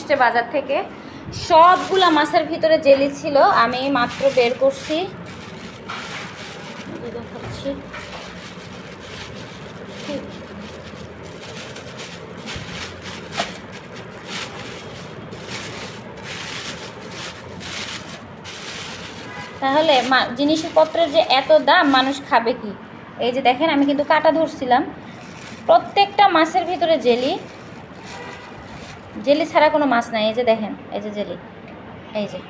এসছে বাজার থেকে। সবগুলা মাছের ভিতরে জেলি ছিল, আমি মাত্র বের করছি। তাহলে জিনিসপত্রের যে এত দাম, মানুষ খাবে কি? এই যে দেখেন, আমি কিন্তু কাটা ধরছিলাম। প্রত্যেকটা মাছের ভিতরে জেলি জেলি ছাড়া কোনো মাছ নাই, এই যে দেখেন, এই যে জেলি, এই যে।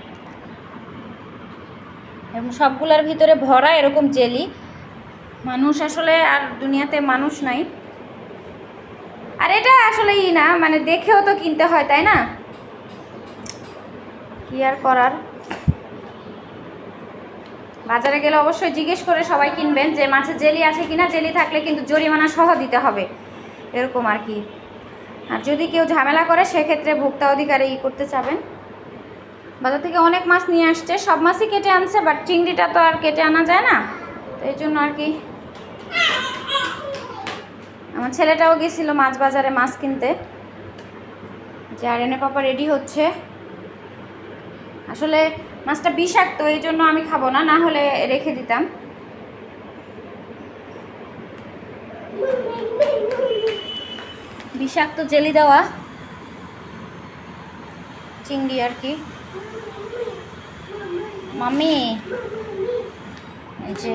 এবং সবগুলোর ভিতরে ভরা এরকম জেলি। মানুষ আসলে আর দুনিয়াতে মানুষ নাই। আর এটা আসলে ই না মানে দেখেও তো কিনতে হয়, তাই না? কি আর করার? বাজারে গেলে অবশ্যই জিজ্ঞেস করে সবাই কিনবেন যে মাছের জেলি আছে কিনা? জেলি থাকলে কিন্তু জরিমানা সহ দিতে হবে। এরকম আর কি। আর যদি কেউ ঝামেলা করে, সেক্ষেত্রে ভোক্তা অধিকারে ই করতে চাবেন। বাজার থেকে অনেক মাছ নিয়ে আসছে, সব মাছই কেটে আনছে বাট চিংড়িটা তো আর কেটে আনা যায় না। তো এই জন্য আর কি। আমার ছেলেটাও গেছিল মাছ বাজারে মাছ কিনতে। যে আর এনে পাপা রেডি হচ্ছে। আসলে মাছটা বিষাক্ত, এই জন্য আমি খাব না না হলে রেখে দিতাম। বিষাক্ত জেলি দেওয়া চিংড়ি আর কি। মামি যে।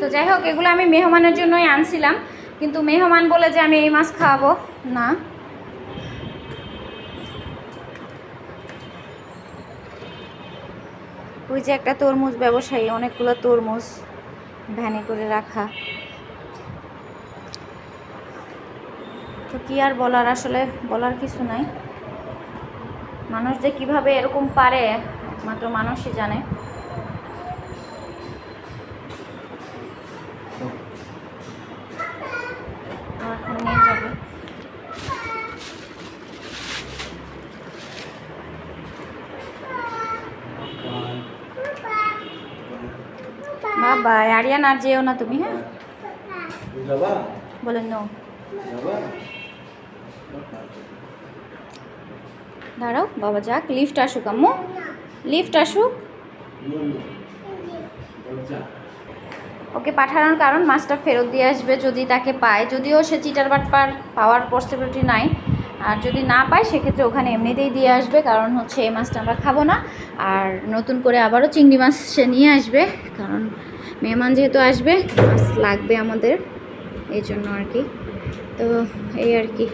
তো যাই হোক, এগুলো আমি মেহমানের জন্যই আনছিলাম, কিন্তু মেহমান বলে যে আমি এই মাছ খাওয়াবো, না। ওই যে একটা তরমুজ ব্যবসায়ী, অনেকগুলো তরমুজ ভ্যানে করে রাখা। তো কি আর বলার? আসলে বলার কিছু নাই। মানুষ যে কীভাবে এরকম পারে মাত্র মানুষই জানে। বাবা আরিয়ান আর যেও না তুমি হ্যাঁ? যাবা বলেন নো যাবা দাঁড়াও, বাবা যাক লিফট আসুক আম্মু। লিফট আসুক। ওকে পাঠানোর কারণ মাছটা ফেরত দিয়ে আসবে যদি তাকে পায়। যদিও সে চিটার বাটপার পাওয়ার পসিবিলিটি নাই। আর যদি না পায়, সেক্ষেত্রে ওখানে এমনিতেই দিয়ে আসবে। কারণ হচ্ছে এই মাছটা আমরা খাব না। আর নতুন করে আবারও চিংড়ি মাছ সে নিয়ে আসবে। কারণ মেহমান যেহেতু আসবে, মাছ লাগবে আমাদের। এই জন্য আর কি। তো এই আর কি